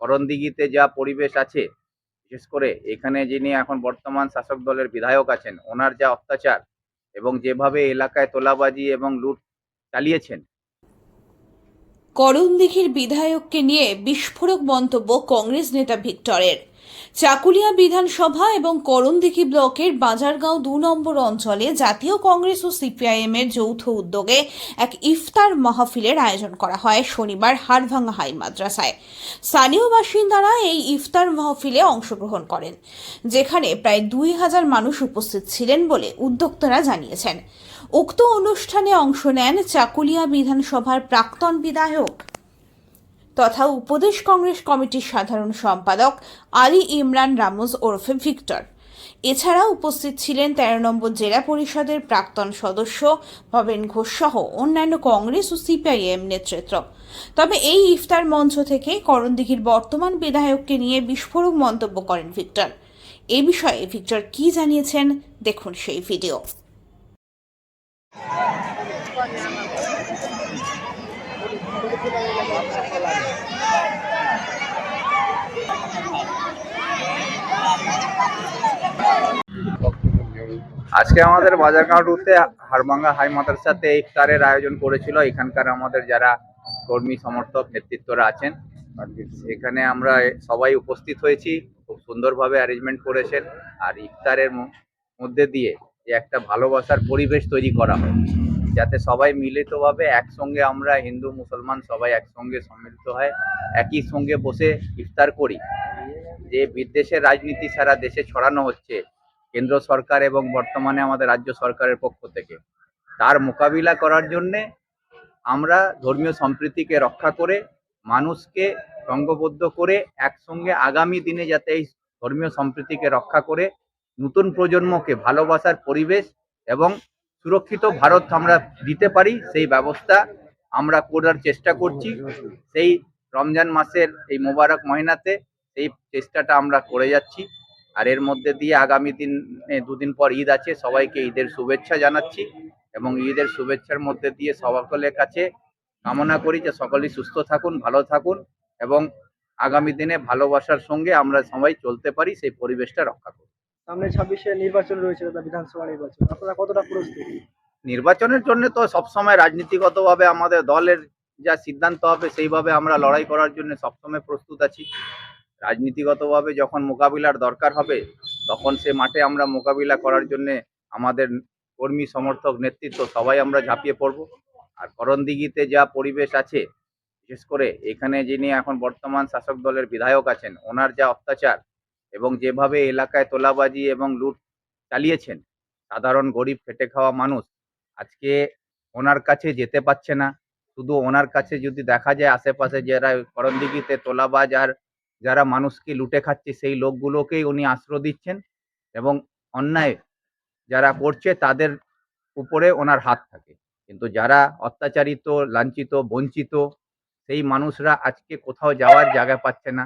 করণদিঘিতে যা পরিবেশ আছে, বিশেষ করে এখানে যিনি এখন বর্তমান শাসক দলের বিধায়ক আছেন, ওনার যা অত্যাচার এবং যেভাবে এলাকায় তোলাবাজি এবং লুট চালিয়েছেন। করণদিঘির বিধায়ককে নিয়ে বিস্ফোরক মন্তব্য কংগ্রেস নেতা ভিক্টরের। চাকুলিয়া বিধানসভা এবং করণদিঘি ব্লকের বাজারগাঁও দু নম্বর অঞ্চলে জাতীয় কংগ্রেস ও সিপিআইএম এর যৌথ উদ্যোগে এক ইফতার মাহফিলের আয়োজন করা হয় শনিবার হাড়ভাঙ্গা হাই মাদ্রাসায়। স্থানীয় বাসিন্দারা এই ইফতার মাহফিলে অংশগ্রহণ করেন, যেখানে প্রায় দুই হাজার মানুষ উপস্থিত ছিলেন বলে উদ্যোক্তারা জানিয়েছেন। উক্ত অনুষ্ঠানে অংশ নেন চাকুলিয়া বিধানসভার প্রাক্তন বিধায়ক তথা উপদেশ কংগ্রেস কমিটির সাধারণ সম্পাদক আলী ইমরান রামুজ ওরফে ভিক্টর। এছাড়া উপস্থিত ছিলেন তেরো নম্বর জেলা পরিষদের প্রাক্তন সদস্য ভবেন ঘোষ সহ অন্যান্য কংগ্রেস ও সিপিআইএম নেতৃত্ব। তবে এই ইফতার মঞ্চ থেকে করণদিঘির বর্তমান বিধায়ককে নিয়ে বিস্ফোরক মন্তব্য করেন ভিক্টর। এ বিষয়ে ভিক্টর কি জানিয়েছেন দেখুন সেই ভিডিও। আজকে আমাদের বাজারগাঁও টুতে হাড়ভাঙ্গা হাই মাদ্রাসাতে ইফতারের আয়োজন করেছিল। এখানকার আমাদের যারা কর্মী, সমর্থক, নেতৃত্বরা আছেন, এখানে আমরা সবাই উপস্থিত হয়েছি। খুব সুন্দরভাবে অ্যারেঞ্জমেন্ট করেছেন। আর ইফতারের মধ্যে দিয়ে একটা ভালোবাসার পরিবেশ তৈরি করা হয়। যাতে সবাই মিলিতভাবে একসঙ্গে আমরা হিন্দু, মুসলমান সবাই একসঙ্গে সম্মিলিত হয় একই সঙ্গে বসে ইফতার করি। যে বিদ্বেষের রাজনীতি সারা দেশে ছড়ানো হচ্ছে, কেন্দ্র সরকার এবং বর্তমানে আমাদের রাজ্য সরকারের পক্ষ থেকে। তার মোকাবিলা করার জন্যে আমরা ধর্মীয় সম্প্রীতিকে রক্ষা করে, মানুষকে সঙ্গবদ্ধ করে একসঙ্গে আগামী দিনে যাতে এই ধর্মীয় সম্প্রীতিকে রক্ষা করে, নতুন প্রজন্মকে ভালোবাসার পরিবেশ এবং সুরক্ষিত ভারত আমরা দিতে পারি, সেই ব্যবস্থা আমরা করার চেষ্টা করছি। সেই রমজান মাসের এই মোবারক মহিনাতে সেই চেষ্টাটা আমরা করে যাচ্ছি। আর এর মধ্যে দিয়ে আগামী দিনে দুদিন পর ঈদ আছে, সবাইকে ঈদের শুভেচ্ছা জানাচ্ছি এবং ঈদের শুভেচ্ছার মধ্যে দিয়ে সকলের কাছে কামনা করি যে সকলেই সুস্থ থাকুন, ভালো থাকুন এবং আগামী দিনে ভালোবাসার সঙ্গে আমরা সবাই চলতে পারি, সেই পরিবেশটা রক্ষা করব সামনে ছাব্বিশে নির্বাচন রয়েছে দাদা বিধানসভা নির্বাচন। আপনারা কতটা প্রস্তুত? নির্বাচনের জন্য তো সবসময় রাজনীতিগতভাবে আমাদের দলের যা সিদ্ধান্ত হবে, সেইভাবে আমরা লড়াই করার জন্য সবসময় প্রস্তুত আছি। রাজনীতিগতভাবে যখন মোকাবিলার দরকার হবে, তখন সে মাঠে আমরা মোকাবিলা করার জন্য আমাদের কর্মী, সমর্থক, নেতৃত্ব সবাই আমরা ঝাঁপিয়ে পড়ব। আর করণদিঘিতে যা পরিবেশ আছে, বিশেষ করে এখানে যিনি এখন বর্তমান শাসক দলের বিধায়ক আছেন, ওনার যা অত্যাচার এবং যেভাবে এলাকায় তোলাবাজি এবং লুট চালিয়েছেন, সাধারণ গরিব খেটে খাওয়া মানুষ, আজকে ওনার কাছে যেতে পারছে না। শুধু ওনার কাছে যদি দেখা যায় আশেপাশে যারা করণদিঘিতে তোলাবাজ আর যারা মানুষকে লুটে খাচ্ছে, সেই লোকগুলোকেই উনি আশ্রয় দিচ্ছেন এবং অন্যায় যারা করছে তাদের উপরে ওনার হাত থাকে। কিন্তু যারা অত্যাচারিত, লাঞ্ছিত, বঞ্চিত, সেই মানুষরা আজকে কোথাও যাওয়ার জায়গা পাচ্ছে না।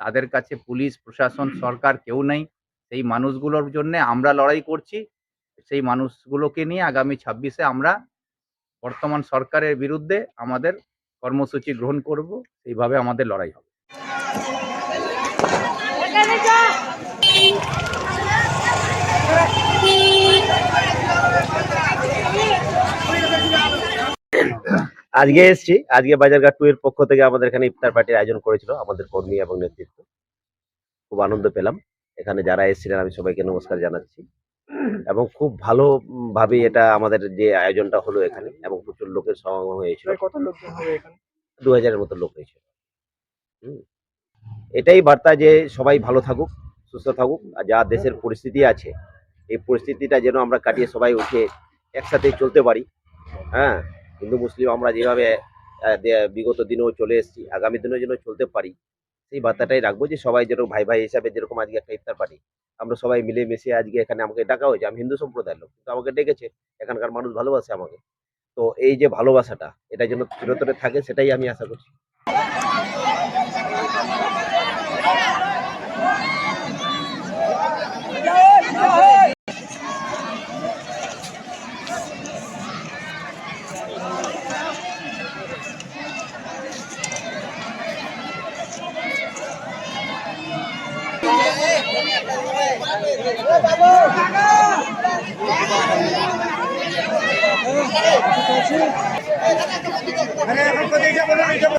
তাদের কাছে পুলিশ প্রশাসন সরকার কেউ নেই। সেই মানুষগুলোর জন্য আমরা লড়াই করছি। সেই মানুষগুলোকে নিয়ে আগামী ছাব্বিশে আমরা বর্তমান সরকারের বিরুদ্ধে আমাদের কর্মসূচি গ্রহণ করব। এইভাবে আমাদের লড়াই হবে। আজকে এসেছি আজকে বাজারঘাট টু এর পক্ষ থেকে আমাদের এখানে ইফতার পার্টির আয়োজন করেছিল আমাদের কর্মী এবং নেতৃত্ব। খুব আনন্দ পেলাম। এখানে যারা এসেছিলেন আমি সবাইকে নমস্কার জানাচ্ছি। এবং খুব ভালো উম, ভাবে এটা আমাদের যে আয়োজনটা হলো এখানে এবং প্রচুর লোকের সমাগম হয়েছিল। কত দু হাজারের মতো লোক হয়েছিল হুম। এটাই বার্তা যে সবাই ভালো থাকুক সুস্থ থাকুক। আর যা দেশের পরিস্থিতি আছে এই পরিস্থিতিটা যেন আমরা কাটিয়ে সবাই উঠে একসাথে চলতে পারি। হ্যাঁ। হিন্দু, মুসলিম আমরা যেভাবে বিগত দিনেও চলে এসেছি, আগামী দিনেও যেন চলতে পারি, সেই বার্তাটাই রাখব যে সবাই যেরকম ভাই ভাই হিসাবে যেরকম আজকে একটা ইফতার পার্টি, আমরা সবাই মিলে মিশে আজকে এখানে আমাকে ডাকা হয়েছে, আমি হিন্দু সম্প্রদায়ের লোক, কিন্তু আমাকে ডেকেছে, এখানকার মানুষ ভালোবাসে আমাকে। তো এই যে ভালোবাসাটা, এটা যেন চিরতরে থাকে, সেটাই আমি আশা করছি। আরে এখন কোথায় যাব? না